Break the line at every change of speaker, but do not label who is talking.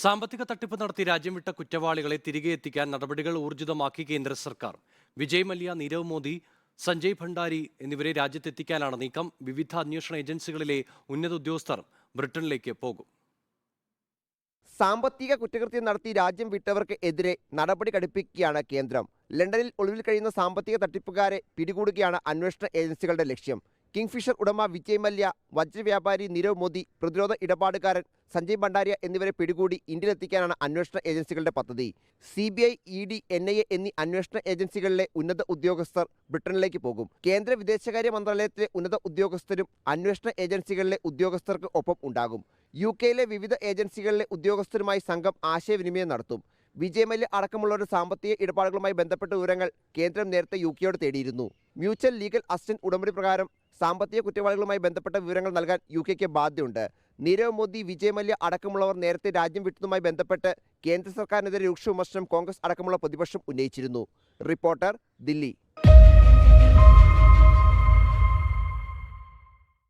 സാമ്പത്തിക തട്ടിപ്പ് നടത്തി രാജ്യം വിട്ട കുറ്റവാളികളെ തിരികെ എത്തിക്കാൻ നടപടികൾ ഊർജിതമാക്കി കേന്ദ്ര സർക്കാർ. വിജയ് മല്യ നീരവ് മോദി സഞ്ജയ് ഭണ്ഡാരി എന്നിവരെ രാജ്യത്തെത്തിക്കാനാണ് നീക്കം. വിവിധ അന്വേഷണ ഏജൻസികളിലെ ഉന്നത ഉദ്യോഗസ്ഥർ ബ്രിട്ടനിലേക്ക് പോകും.
സാമ്പത്തിക കുറ്റകൃത്യം നടത്തി രാജ്യം വിട്ടവർക്ക് എതിരെ നടപടി കടുപ്പിക്കുകയാണ് കേന്ദ്രം. ലണ്ടനിൽ ഒളിവിൽ കഴിയുന്ന സാമ്പത്തിക തട്ടിപ്പുകാരെ പിടികൂടുകയാണ് അന്വേഷണ ഏജൻസികളുടെ ലക്ഷ്യം. കിങ്ഫിഷർ ഉടമ വിജയ് മല്യ വജ്രവ്യാപാരി നീരവ് മോദി പ്രതിരോധ ഇടപാടുകാരൻ സഞ്ജയ് ഭണ്ഡാരിയ എന്നിവരെ പിടികൂടി ഇന്ത്യയിലെത്തിക്കാനാണ് അന്വേഷണ ഏജൻസികളുടെ പദ്ധതി. C B I E D N I A എന്നീ അന്വേഷണ ഏജൻസികളിലെ ഉന്നത ഉദ്യോഗസ്ഥർ ബ്രിട്ടനിലേക്ക് പോകും. കേന്ദ്ര വിദേശകാര്യ മന്ത്രാലയത്തിലെ ഉന്നത ഉദ്യോഗസ്ഥരും അന്വേഷണ ഏജൻസികളിലെ ഉദ്യോഗസ്ഥർക്ക് ഒപ്പം ഉണ്ടാകും. യു കെയിലെ വിവിധ ഏജൻസികളിലെ ഉദ്യോഗസ്ഥരുമായി സംഘം ആശയവിനിമയം നടത്തും. വിജയ് മല്യ അടക്കമുള്ളവരുടെ സാമ്പത്തിക ഇടപാടുകളുമായി ബന്ധപ്പെട്ട വിവരങ്ങൾ കേന്ദ്രം നേരത്തെ യു കെയോട് തേടിയിരുന്നു. മ്യൂച്വൽ ലീഗൽ അസിസ്റ്റന്റ് ഉടമ്പടി പ്രകാരം സാമ്പത്തിക കുറ്റവാളികളുമായി ബന്ധപ്പെട്ട വിവരങ്ങൾ നൽകാൻ യു കെക്ക് ബാധ്യതയുണ്ട്. നീരവ് മോദി വിജയ് മല്യ അടക്കമുള്ളവർ നേരത്തെ രാജ്യം വിട്ടതുമായി ബന്ധപ്പെട്ട് കേന്ദ്ര സർക്കാരിനെതിരെ രൂക്ഷ വിമർശനം കോൺഗ്രസ് അടക്കമുള്ള പ്രതിപക്ഷം ഉന്നയിച്ചിരുന്നു. റിപ്പോർട്ടർ ദില്ലി.